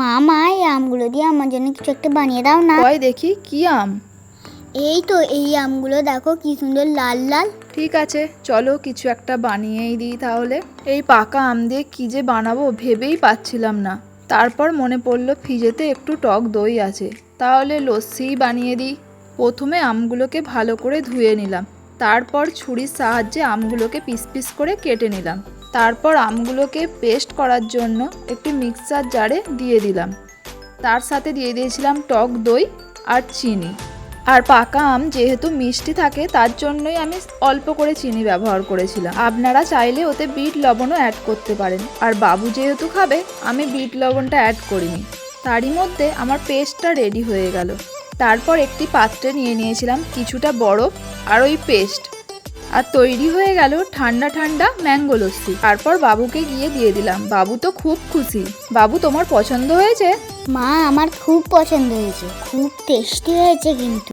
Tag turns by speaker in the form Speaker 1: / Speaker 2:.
Speaker 1: মা মা এই আমগুলো দিয়ে আমার জন্য কিছু একটা বানিয়ে দাও না।
Speaker 2: কয় দেখি কি আম?
Speaker 1: এই তো এই আমগুলো দেখো কি সুন্দর লাল লাল।
Speaker 2: ঠিক আছে চলো কিছু একটা বানিয়েই দিই তাহলে। এই পাকা আম দিয়ে কী যে বানাবো ভেবেই পাচ্ছিলাম না। তারপর মনে পড়ল ফ্রিজেতে একটু টক দই আছে। তাহলে লস্যিই বানিয়ে দিই। প্রথমে আমগুলোকে ভালো করে ধুয়ে নিলাম। তারপর ছুরির সাহায্যে আমগুলোকে পিস পিস করে কেটে নিলাম। তারপর আমগুলোকে পেস্ট করার জন্য একটি মিক্সার জারে দিয়ে দিলাম। তার সাথে দিয়ে দিয়েছিলাম টক দই আর চিনি। আর পাকা আম যেহেতু মিষ্টি থাকে, তার জন্যই আমি অল্প করে চিনি ব্যবহার করেছিলাম। আপনারা চাইলে ওতে বিট লবণও অ্যাড করতে পারেন। আর বাবু যেহেতু খাবে, আমি বিট লবণটা অ্যাড করিনি। তারই মধ্যে আমার পেস্টটা রেডি হয়ে গেল। তারপর একটি পাত্রে নিয়ে নিয়েছিলাম কিছুটা বরফ আর ওই পেস্ট আর তৈরি হয়ে গেল ঠান্ডা ঠান্ডা ম্যাঙ্গো লস্যি। তারপর বাবুকে গিয়ে দিয়ে দিলাম। বাবু তো খুব খুশি। বাবু, তোমার পছন্দ হয়েছে?
Speaker 1: মা, আমার খুব পছন্দ হয়েছে। খুব টেস্টি হয়েছে কিন্তু।